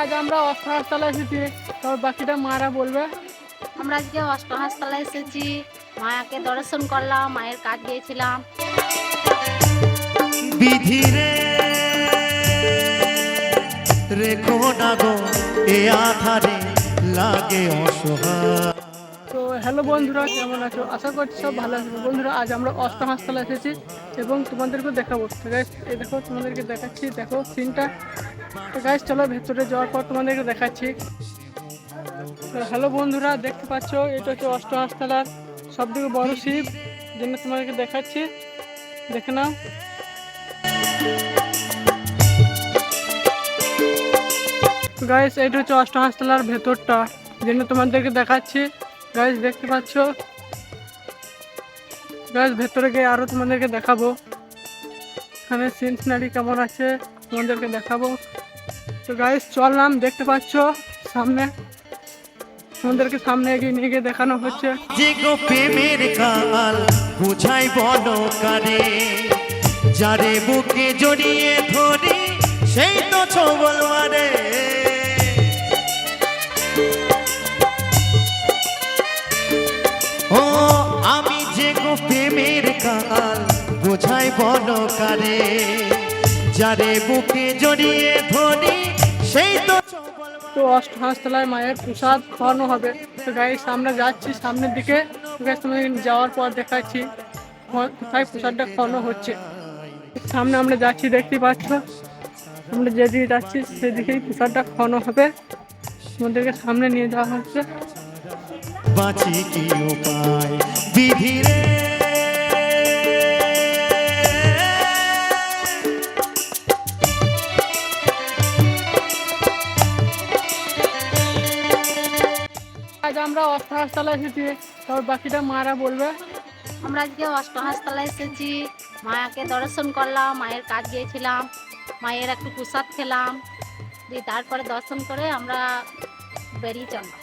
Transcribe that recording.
আজ আমরা অস্ত্র হাসপাতালে এসেছি। তোর বাকিটা মারা বলবে। আমরা আজকে অষ্টহাসতলায় এসেছি। মায়াকে দর্শন করলাম মায়ের কাজ দিয়েছিলাম বিধিরে রেখো না গো এ আধারে লাগে অসহায়। হ্যালো বন্ধুরা, কেমন আছো? আশা করছি সব ভালো আছো। বন্ধুরা, আজ আমরা অস্ত্র হাসপাতালে এসেছি এবং তোমাদেরকে দেখাবো। গাইস এই দেখো, তোমাদেরকে দেখাচ্ছি, দেখো সিনটা তো গাইস চলো ভেতরে যাওয়ার পর তোমাদেরকে দেখাচ্ছি। হ্যালো বন্ধুরা, দেখতে পাচ্ছ, এটা হচ্ছে অস্ত্র হাসপাতাল। সব থেকে বড় শিব জন্য তোমাদেরকে দেখাচ্ছি। দেখে নাও। গাইস এটা হচ্ছে অষ্ট হাসপাতালের ভেতরটা জন্য তোমাদেরকে দেখাচ্ছি। গাইস দেখতে পাচ্ছ? গাইস ভেতরে গিয়ে আরও তোমাদেরকে দেখাবো। এখানে সিন সিনারি কেমন আছে, তোমাদেরকে দেখাবো। তো গাইস চললাম, দেখতে পাচ্ছ? সামনে। তোমাদেরকে সামনে এগিয়ে নিয়ে গিয়ে দেখানো হচ্ছে। যে গো প্রেমের কাল বুঝাই বল কারে যারে বুকে জড়িয়ে ধরি, সেই তো ছবল মারে প্রেমের কাল বুঝাই বল কারে যারে বুকে জড়িয়ে ধরি সেই তো তো অষ্ট হাঁসতলায় মায়ের প্রসাদ খাওয়ানো হবে। তো গাড়ির সামনে যাচ্ছি সামনের দিকে। যাওয়ার পর দেখাচ্ছি কোথায় প্রসাদটা খাওয়ানো হচ্ছে। সামনে আমরা যাচ্ছি দেখতে পাচ্ছ? আমরা যেদিকে যাচ্ছি সেদিকেই প্রসাদটা খাওয়ানো হবে। তোমাদেরকে সামনে নিয়ে যাওয়া হচ্ছে। বাঁচি কি উপায়? বিধিরে আজ আমরা অষ্ট হাসপাতালে এসেছি তবে বাকিটা মারা বলবে। আমরা আজকে অষ্টহাসতলায় এসেছি, মায়াকে দর্শন করলাম, মায়ের কাজ গিয়েছিলাম, মায়ের একটু প্রসাদ খেলাম, দিয়ে তারপরে দর্শন করে আমরা বেরিয়ে চললাম।